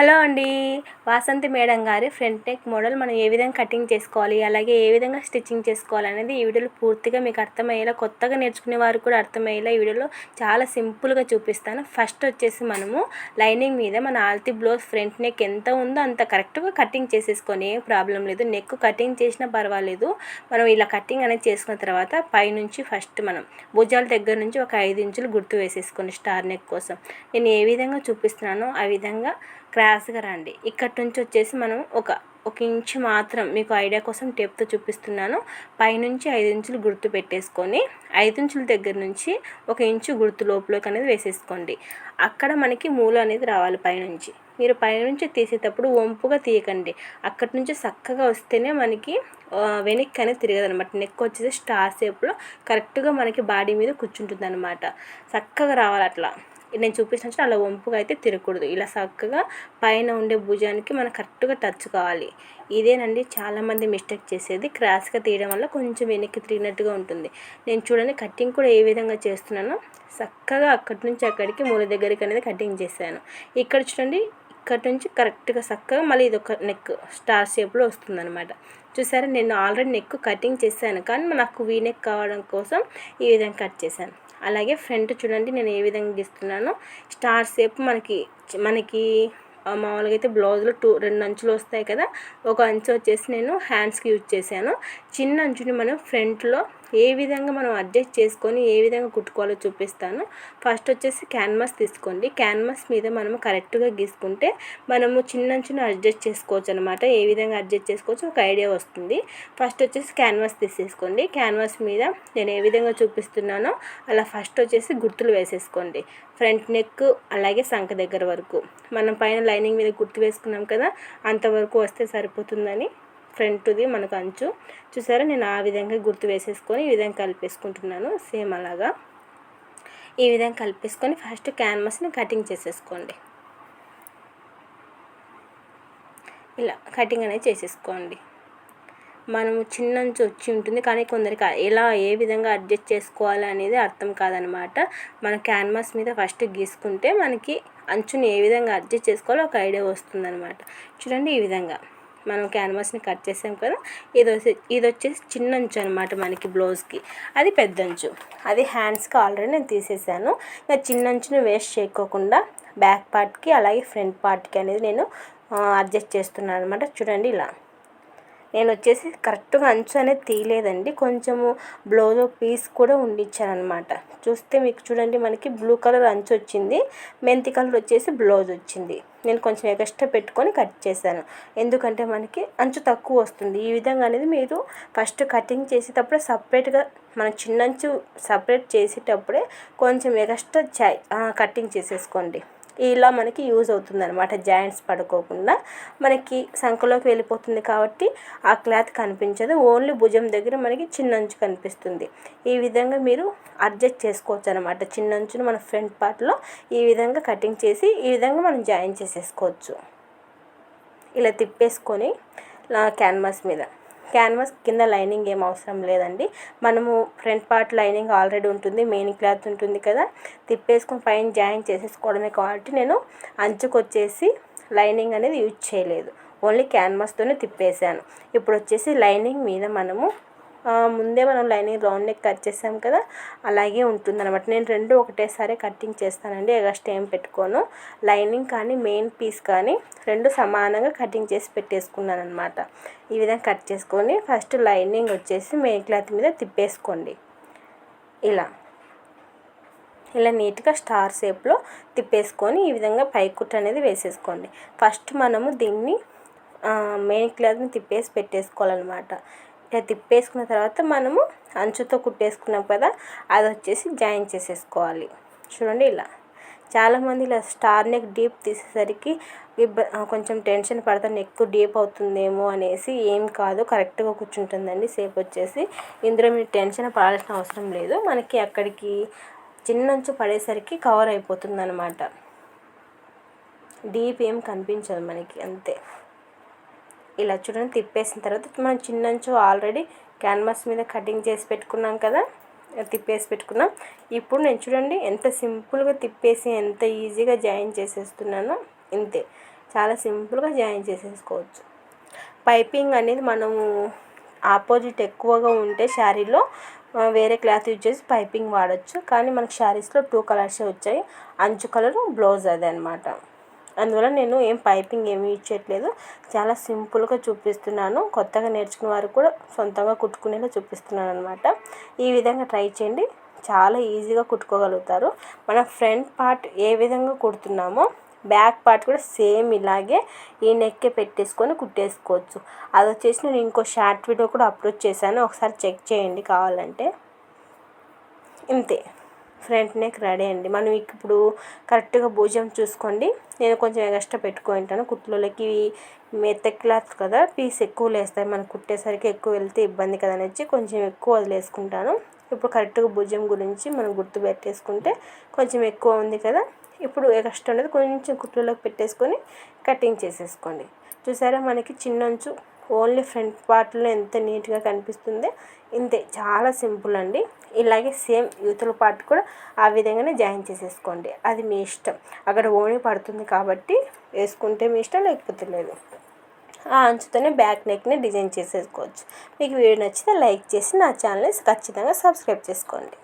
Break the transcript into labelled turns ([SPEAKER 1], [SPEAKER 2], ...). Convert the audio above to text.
[SPEAKER 1] Hello అండి. Vasanthi madam గారి front neck model మనం ఏ విధంగా కటింగ్ చేసుకోవాలి అలాగే ఏ విధంగా స్టిచ్చింగ్ చేసుకోవాలి అనేది ఈ వీడియోలో పూర్తిగా మీకు అర్థమయ్యేలా కొత్తగా నేర్చుకునే వారు కూడా అర్థమయ్యేలా ఈ వీడియోలో చాలా సింపుల్గా చూపిస్తాను. ఫస్ట్ వచ్చేసి మనము లైనింగ్ మీద మన ఆల్తి బ్లౌజ్ ఫ్రంట్ నెక్ ఎంత ఉందో అంత కరెక్ట్గా కటింగ్ చేసేసుకొని ఏం ప్రాబ్లం లేదు. నెక్ కటింగ్ చేసినా పర్వాలేదు. మనం ఇలా కటింగ్ అనేది చేసుకున్న తర్వాత పైనుంచి ఫస్ట్ మనం భుజాల దగ్గర నుంచి ఒక ఐదు ఇంచులు గుర్తు వేసేసుకోండి స్టార్ నెక్ కోసం. నేను ఏ విధంగా చూపిస్తున్నానో ఆ విధంగా క్రాస్గా రండి. ఇక్కడి నుంచి వచ్చేసి మనం ఒక ఒక ఇంచు మాత్రం మీకు ఐడియా కోసం టేప్తో చూపిస్తున్నాను. పైనుంచి ఐదు ఇంచులు గుర్తు పెట్టేసుకొని ఐదు ఇంచుల దగ్గర నుంచి ఒక ఇంచు గుర్తు లోపలికి అనేది వేసేసుకోండి. అక్కడ మనకి మూల అనేది రావాలి పైనుంచి. మీరు పైనుంచి తీసేటప్పుడు వంపుగా తీయకండి. అక్కడి నుంచి చక్కగా వస్తేనే మనకి వెనక్కి అనేది తిరగదు అనమాట నెక్ వచ్చేసి స్టార్ షేప్లో కరెక్ట్గా మనకి బాడీ మీద కూర్చుంటుంది అనమాట చక్కగా రావాలి అట్లా. నేను చూపించినట్టు అలా వంపుగా అయితే తిరగకూడదు. ఇలా చక్కగా పైన ఉండే భుజానికి మనం కరెక్ట్గా టచ్ కావాలి. ఇదేనండి చాలామంది మిస్టేక్ చేసేది. క్రాస్గా తీయడం వల్ల కొంచెం వెనక్కి తిరిగినట్టుగా ఉంటుంది. నేను చూడండి కటింగ్ కూడా ఏ విధంగా చేస్తున్నానో. చక్కగా అక్కడి నుంచి అక్కడికి మూల దగ్గరికి అనేది కటింగ్ చేశాను. ఇక్కడ చూడండి ఇక్కడ నుంచి కరెక్ట్గా చక్కగా మళ్ళీ ఇది ఒక నెక్ స్టార్ షేప్లో వస్తుందన్నమాట. చూసారా నేను ఆల్రెడీ నెక్ కటింగ్ చేశాను కానీ నాకు వీ నెక్ కావడం కోసం ఈ విధంగా కట్ చేశాను. అలాగే ఫ్రంట్ చూడండి నేను ఏ విధంగా గీస్తున్నానో. స్టార్ షేప్ మనకి మనకి మామూలుగా అయితే బ్లౌజ్లో టూ రెండు అంచులు వస్తాయి కదా ఒక అంచు వచ్చేసి నేను హ్యాండ్స్కి యూజ్ చేశాను. చిన్న అంచుని మనం ఫ్రంట్లో ఏ విధంగా మనం అడ్జస్ట్ చేసుకొని ఏ విధంగా కుట్టుకోవాలో చూపిస్తాను. ఫస్ట్ వచ్చేసి క్యాన్వాస్ తీసుకోండి. క్యాన్వాస్ మీద మనము కరెక్ట్గా గీసుకుంటే మనము చిన్న చిన్న అడ్జస్ట్ చేసుకోవచ్చు అనమాట ఏ విధంగా అడ్జస్ట్ చేసుకోవచ్చు ఒక ఐడియా వస్తుంది. ఫస్ట్ వచ్చేసి క్యాన్వాస్ తీసేసుకోండి. క్యాన్వాస్ మీద నేను ఏ విధంగా చూపిస్తున్నానో అలా ఫస్ట్ వచ్చేసి గుర్తులు వేసేసుకోండి. ఫ్రంట్ నెక్ అలాగే సంఖ దగ్గర వరకు. మనం పైన లైనింగ్ మీద గుర్తు వేసుకున్నాం కదా అంతవరకు వస్తే సరిపోతుందని. ఫ్రంట్ది మనకు అంచు. చూసారా? నేను ఆ విధంగా గుర్తు వేసేసుకొని ఈ విధంగా కలిపేసుకుంటున్నాను. సేమ్ అలాగా. ఈ విధంగా కలిపేసుకొని ఫస్ట్ క్యాన్వాస్ని కటింగ్ చేసేసుకోండి. ఇలా కటింగ్ అనేది చేసేసుకోండి. మనము చిన్నంచు వచ్చి ఉంటుంది. కానీ కొందరికి ఎలా ఏ విధంగా అడ్జస్ట్ చేసుకోవాలి అనేది అర్థం కాదనమాట. మన క్యాన్వాస్ మీద ఫస్ట్ గీసుకుంటే మనకి అంచుని ఏ విధంగా అడ్జస్ట్ చేసుకోవాలో ఒక ఐడియా వస్తుందన్నమాట చూడండి ఈ విధంగా. మనం క్యాన్వాస్ని కట్ చేసాం కదా ఇది ఇది వచ్చేసి చిన్న అంచు అనమాట మనకి బ్లౌజ్కి అది పెద్ద అంచు. అది హ్యాండ్స్కి ఆల్రెడీ నేను తీసేసాను. ఇంకా చిన్న అంచుని వేస్ట్ చేయకోకుండా బ్యాక్ పార్ట్కి అలాగే ఫ్రంట్ పార్ట్కి అనేది నేను అడ్జస్ట్ చేస్తున్నాను అనమాట చూడండి ఇలా. నేను వచ్చేసి కరెక్ట్గా అంచు అనేది తీయలేదండి. కొంచెము బ్లౌజ్ పీస్ కూడా ఉండిచ్చాను అనమాట చూస్తే మీకు చూడండి మనకి బ్లూ కలర్ అంచు వచ్చింది. మెంతి కలర్ వచ్చేసి బ్లౌజ్ వచ్చింది. నేను కొంచెం ఎక్స్ట్రా పెట్టుకొని కట్ చేశాను. ఎందుకంటే మనకి అంచు తక్కువ వస్తుంది. ఈ విధంగా అనేది మీరు ఫస్ట్ కటింగ్ చేసేటప్పుడే సపరేట్గా మన చిన్నంచు సపరేట్ చేసేటప్పుడే కొంచెం ఎక్స్ట్రా కటింగ్ చేసేసుకోండి. ఇలా మనకి యూజ్ అవుతుంది అనమాట జాయింట్స్ పడుకోకుండా మనకి సంఖలోకి వెళ్ళిపోతుంది కాబట్టి ఆ క్లాత్ కనిపించదు. ఓన్లీ భుజం దగ్గర మనకి చిన్నంచు కనిపిస్తుంది. ఈ విధంగా మీరు అడ్జస్ట్ చేసుకోవచ్చు అనమాట చిన్నంచును మన ఫ్రంట్ పార్ట్లో ఈ విధంగా కటింగ్ చేసి ఈ విధంగా మనం జాయిన్ చేసేసుకోవచ్చు. ఇలా తిప్పేసుకొని క్యాన్వాస్ మీద. క్యాన్వాస్ కింద లైనింగ్ ఏం అవసరం లేదండి. మనము ఫ్రంట్ పార్ట్ లైనింగ్ ఆల్రెడీ ఉంటుంది మెయిన్ క్లాత్ ఉంటుంది కదా. తిప్పేసుకొని పైన జాయిన్ చేసేసుకోవడమే కాబట్టి నేను అంచుకు వచ్చేసి లైనింగ్ అనేది యూజ్ చేయలేదు. ఓన్లీ క్యాన్వాస్తోనే తిప్పేసాను ఇప్పుడు వచ్చేసి లైనింగ్ మీద మనము ముందే మనం లైనింగ్ రౌండ్ నెక్ కట్ చేసాం కదా అలాగే ఉంటుంది అనమాట నేను రెండు ఒకటేసారి కటింగ్ చేస్తానండి ఎగస్ట్ ఏం పెట్టుకోను. లైనింగ్ కానీ మెయిన్ పీస్ కానీ రెండు సమానంగా కటింగ్ చేసి పెట్టేసుకున్నాను అనమాట ఈ విధంగా కట్ చేసుకొని ఫస్ట్ లైనింగ్ వచ్చేసి మెయిన్ క్లాత్ మీద తిప్పేసుకోండి. ఇలా. ఇలా నీట్గా స్టార్ షేప్లో తిప్పేసుకొని ఈ విధంగా పైకుట్ అనేది వేసేసుకోండి. ఫస్ట్ మనము దీన్ని మెయిన్ క్లాత్ని తిప్పేసి పెట్టేసుకోవాలన్నమాట. ఇట్లా తిప్పేసుకున్న తర్వాత మనము అంచుతో కుట్టేసుకున్నాం కదా అది వచ్చేసి జాయిన్ చేసేసుకోవాలి. చూడండి ఇలా. చాలామంది ఇలా స్టార్ నెక్ డీప్ తీసేసరికి ఇబ్బ కొంచెం టెన్షన్ పడతాను నెక్ డీప్ అవుతుందేమో అనేసి ఏం కాదు కరెక్ట్గా కూర్చుంటుందండి. సేపు వచ్చేసి ఇందులో మీరు టెన్షన్ పడాల్సిన అవసరం లేదు. మనకి అక్కడికి చిన్నంచు పడేసరికి కవర్ అయిపోతుంది అనమాట డీప్ ఏం కనిపించదు మనకి అంతే. ఇలా చూడండి తిప్పేసిన తర్వాత మనం చిన్నంచు ఆల్రెడీ క్యాన్వాస్ మీద కటింగ్ చేసి పెట్టుకున్నాం కదా తిప్పేసి పెట్టుకున్నాం. ఇప్పుడు నేను చూడండి ఎంత సింపుల్గా తిప్పేసి ఎంత ఈజీగా జాయిన్ చేసేస్తున్నానో ఇంతే. చాలా సింపుల్గా జాయిన్ చేసేసుకోవచ్చు. పైపింగ్ అనేది మనము ఆపోజిట్ ఎక్కువగా ఉంటే శారీలో వేరే క్లాత్ యూజ్ చేసి పైపింగ్ వాడచ్చు. కానీ మనకి శారీస్లో టూ కలర్సే వచ్చాయి. అంచు కలరు బ్లౌజ్ అదే అనమాట అందువల్ల నేను ఏం పైపింగ్ ఏమి ఇచ్చేట్లేదు చాలా సింపుల్గా చూపిస్తున్నాను. కొత్తగా నేర్చుకున్న వారు కూడా సొంతంగా కుట్టుకునేలా చూపిస్తున్నాను అనమాట ఈ విధంగా ట్రై చేయండి. చాలా ఈజీగా కుట్టుకోగలుగుతారు. మన ఫ్రంట్ పార్ట్ ఏ విధంగా కుడుతున్నామో బ్యాక్ పార్ట్ కూడా సేమ్ ఇలాగే ఈ నెక్కే పెట్టేసుకొని కుట్టేసుకోవచ్చు. అది వచ్చేసి నేను ఇంకో షార్ట్ వీడియో కూడా అప్లోడ్ చేశాను. ఒకసారి చెక్ చేయండి కావాలంటే. ఇంతే. ఫ్రంట్ నెక్ రెడీ అండి. మనం ఇప్పుడు కరెక్ట్గా భుజం చూసుకోండి. నేను కొంచెం ఎక్స్ట్రా పెట్టుకుంటాను కుట్లలోకి మెత్త క్లాత్ కదా పీస్ ఎక్కువ లేస్తాయి. మనం కుట్టేసరికి ఎక్కువ వెళ్తే ఇబ్బంది కదా అనేసి కొంచెం ఎక్కువ వదిలేసుకుంటాను. ఇప్పుడు కరెక్ట్గా భుజం గురించి మనం గుర్తు పెట్టేసుకుంటే కొంచెం ఎక్కువ ఉంది కదా. ఇప్పుడు ఎక్స్ట్రా అనేది కొంచెం కుట్లలోకి పెట్టేసుకొని కటింగ్ చేసేసుకోండి. చూసారా? మనకి చిన్నంచు ఓన్లీ ఫ్రంట్ పార్ట్లో ఎంత నీట్గా కనిపిస్తుంది ఇంతే. చాలా సింపుల్ అండి. ఇలాగే సేమ్ యూతుల పార్ట్ కూడా ఆ విధంగానే జాయిన్ చేసేసుకోండి. అది మీ ఇష్టం. అక్కడ ఓణి పడుతుంది కాబట్టి వేసుకుంటే మీ ఇష్టం లేకపోతే లేదు. ఆ అంచుతోనే బ్యాక్ నెక్ని డిజైన్ చేసేసుకోవచ్చు. మీకు వీడియో నచ్చితే లైక్ చేసి నా ఛానల్ని ఖచ్చితంగా సబ్స్క్రైబ్ చేసుకోండి.